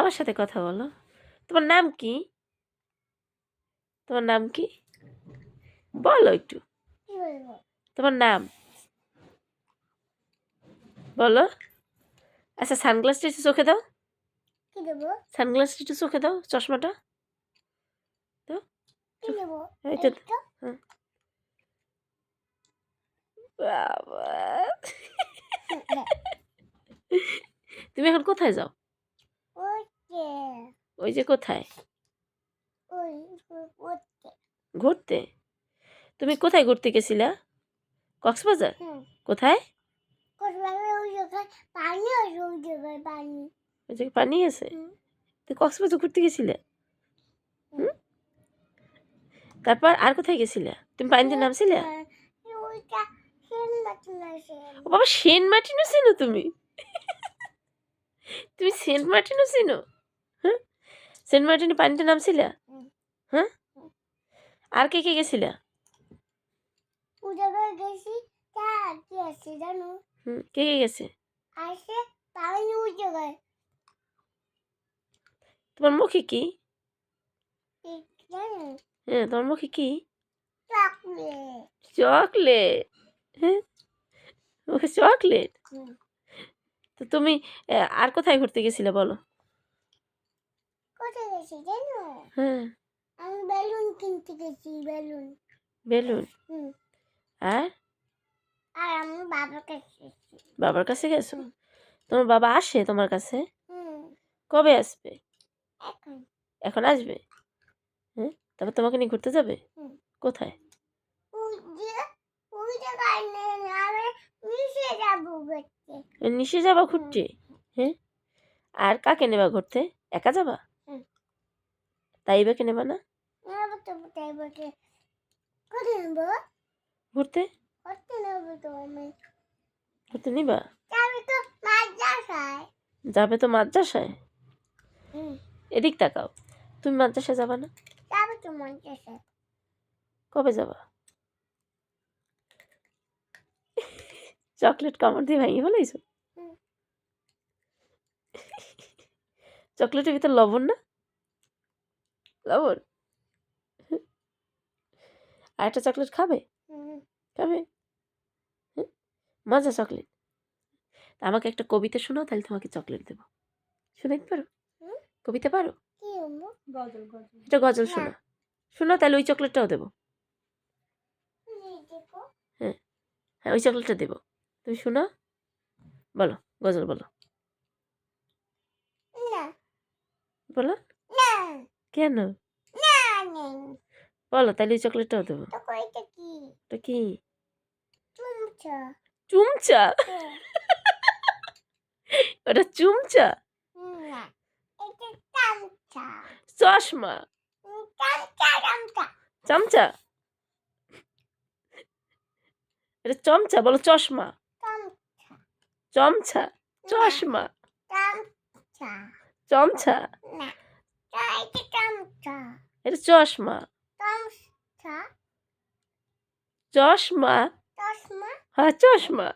আমার সাথে কথা বলো। তোমার নাম কি? তোমার নাম কি? বলো একটু। তোমার নাম? বলো। আচ্ছা সানগ্লাসটা একটু চোখে দাও। সানগ্লাসটা একটু চোখে দাও চশমাটা। তো। তুমি এখন কোথায় যাও? ওই যে কোথায়? ঘুরতে। তুমি কোথায় ঘুরতে গেছিলা? কক্সবাজার? কোথায়? ওই জায়গায় পানি আছে ওই ওই জায়গায় পানি আছে? হুম। তো কক্সবাজার ঘুরতে গেছিলে? তারপর আর কোথায় গেছিলে? তুমি পানিতে নামছিলে? ও বাবা সেন্ট মার্টিনও চিনো তুমি? তুমি সেন্ট মার্টিনও চিনো? সেন্ট মার্টিনে পানিতে নামছিলে। হ্যাঁ? আর কে কে গেছিলা? গেছি কি আছে জানো? হুম কে কে গেছে? আসে ওই জায়গায় তোমার মুখে কি? হ্যাঁ তোমার মুখে কি? চকলেট। চকলেট। হ্যাঁ? মুখে চকলেট? তো তুমি আর কোথায় ঘুরতে গেছিলে বলো? কোথায় গেছি জানো? হ্যাঁ। আমি বেলুন কিনতে গেছি বেলুন। বেলুন? হুম। আর? আর আমি বাবার কাছে গেছি। বাবার কাছে গেছো? তোমার বাবা আসে তোমার কাছে? হুম। কবে আসবে? এখন। এখন আসবে? হ্যাঁ? তারপর তোমাকে নিয়ে ঘুরতে যাবে? কোথায়? নিশে যাবা ঘুরতে। হ্যাঁ? আর কাকে নেবা ঘুরতে? একা যাবা? হুম। তাই বাকে নেবা। না ঘুরতে ঘুরতে নিবা? যাবি তো মাদ্রাসায়। এদিক তাকাও। তুমি মাদ্রাসায় যাবা না? যাবি তো মাদ্রাসায়। কবে যাবা? চকলেট কামড় দিয়ে ভাঙিয়ে ফেলাইছো। চকলেটের ভিতর লবণ না? লবণ আর একটা চকলেট খাবে খাবে হ্যাঁ? মজা চকলেট আমাকে একটা কবিতা শোনাও তাহলে তোমাকে চকলেট দেবো। শোনাইতে পারো কবিতা পারো? কি নেব গজল গজল। এটা গজল। শোনা শোনাও তাহলে ওই চকলেটটাও দেবো। দেখো। হ্যাঁ। ওই চকলেটটা দেবো। তুমি শোনাও? বলো গজল বলো। বলো। না। কেন? বলো তাহলে ওই চকলেটটাও দেবো। তো কি? চুমচা। হ্যাঁ। ওটা চুমচা? চশমা? চামচা চামচা। চামচা? এটা চমচা বলো চশমা। চামচা। চমচা? চশমা? চামচা চমচা না তা এটা চামচা এটা চশমা। চশমা। হ্যাঁ চশমা।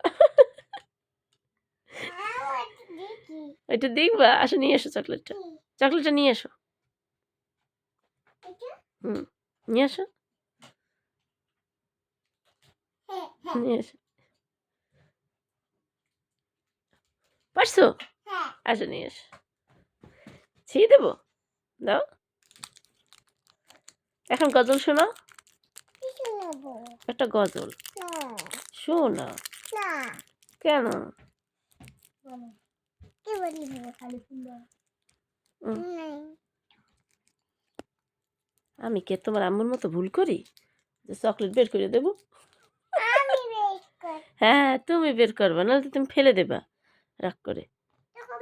এটা দেখবা? আসো নিয়ে এসো চকলেটটা। চকলেটটা নিয়ে এসো। হুম নিয়ে এসো। হ্যাঁ হ্যাঁ। নিয়ে এসো। পারছ? হ্যাঁ। আসো নিয়ে এসো। ছিঁড়ে দেবো? দাও। এখন গজল নেব একটা গজল। শোনা। কেন? আমি কে তোমার আম্মুর মতো ভুল করি? যে চকলেট বের করে দেবো? হ্যাঁ তুমি বের করবে নাহলে তো তুমি ফেলে দেবা। রাগ করে। তখন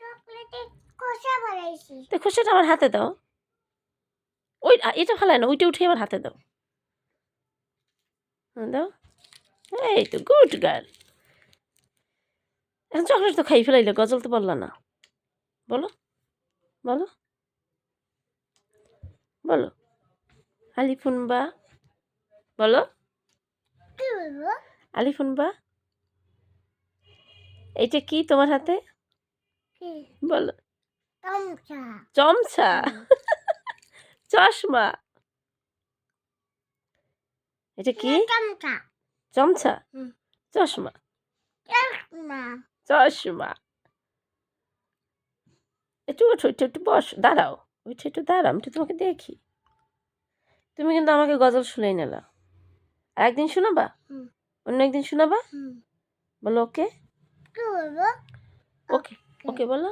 চকলেটে কষা বানাইছি। দেখো সেটা আমার হাতে দাও। ওই এটা ফেলায় না ওইটা উঠে আমার হাতে দাও। দাও। এই তো গুড গার্ল। এখন চকলেট তো খাই ফেলাইলে গজল তো বললা না। বলো বলো বলো। আলিফুনবা বলো। আলিফুনবা এইটা কি তোমার হাতে? বলো। চমচা। চমচা। চশমা। এটা কি? চমচা চমচা চশমা। চশমা। একটু ওঠো একটু একটু বস। দাঁড়াও। ওইটা একটু দাঁড়াও একটু তোমাকে দেখি। তুমি কিন্তু আমাকে গজল শুনেই নিলা। আর একদিন শোনাবা অন্য একদিন শোনাবা? বলো ওকে? ওকে ওকে বলো।